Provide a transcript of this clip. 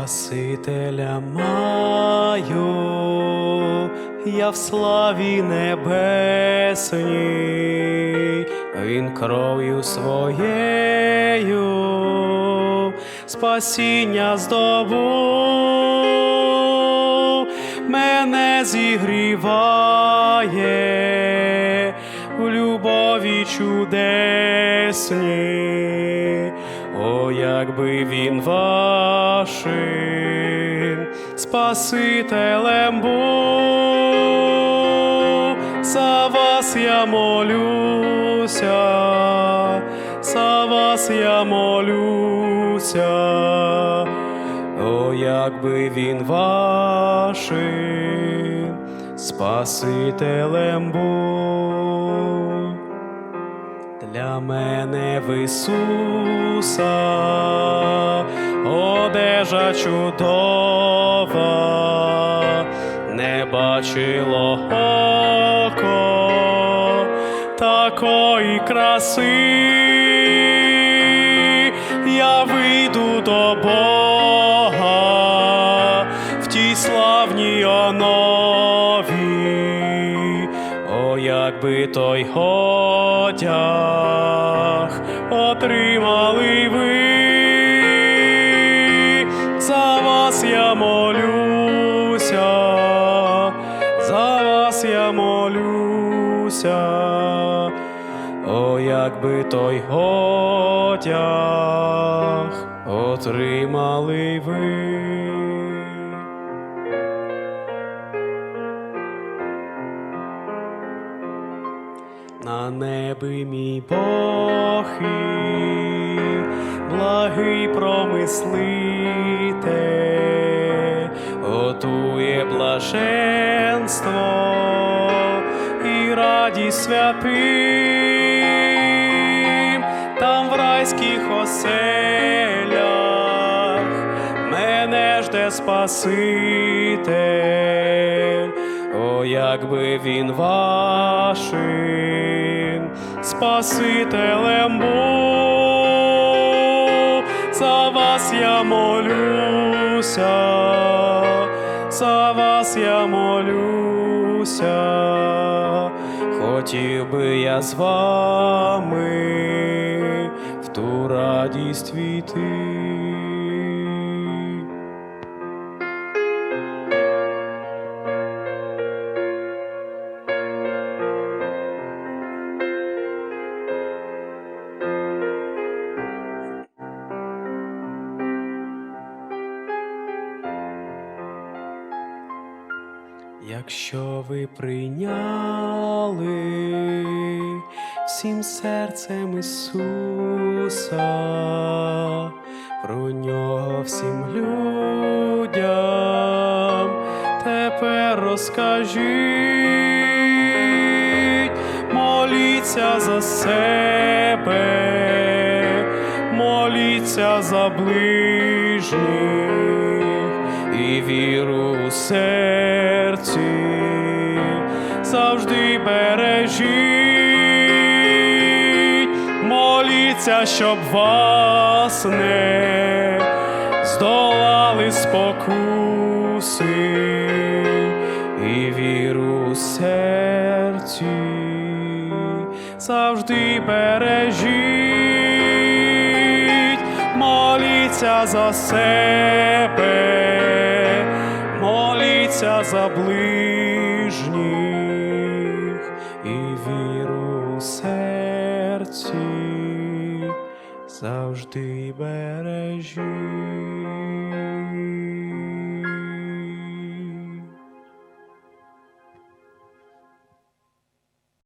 Спасителя маю, я в славі небесній, він кров'ю своєю спасіння здобув, мене зігріває в любові чудесній. Якби він вашим Спасителем був, за вас я молюся, за вас я молюся, о, якби він вашим Спасителем був для мене в Ісуса одежа чудова, не бачило око такої краси, я вийду до Бога якби той одяг отримали ви, за вас я молюся, за вас я молюся, о, якби той одяг отримали ви. На небі мій Бог, благий промислите, готує блаженство і радість святим, там в райських оселях мене жде Спаситель. О, якби він вашим Спасителем Бог, за вас я молюся, за вас я молюся, хотів би я з вами в ту радість війти. Якщо ви прийняли всім серцем Ісуса, про нього всім людям тепер розкажіть, моліться за себе, моліться за ближніх і віру у серці завжди бережіть, моліться, щоб вас не здолали спокуси і віру серці. Завжди бережіть, моліться за себе, моліться за ближніх і віру у серці завжди бережіть.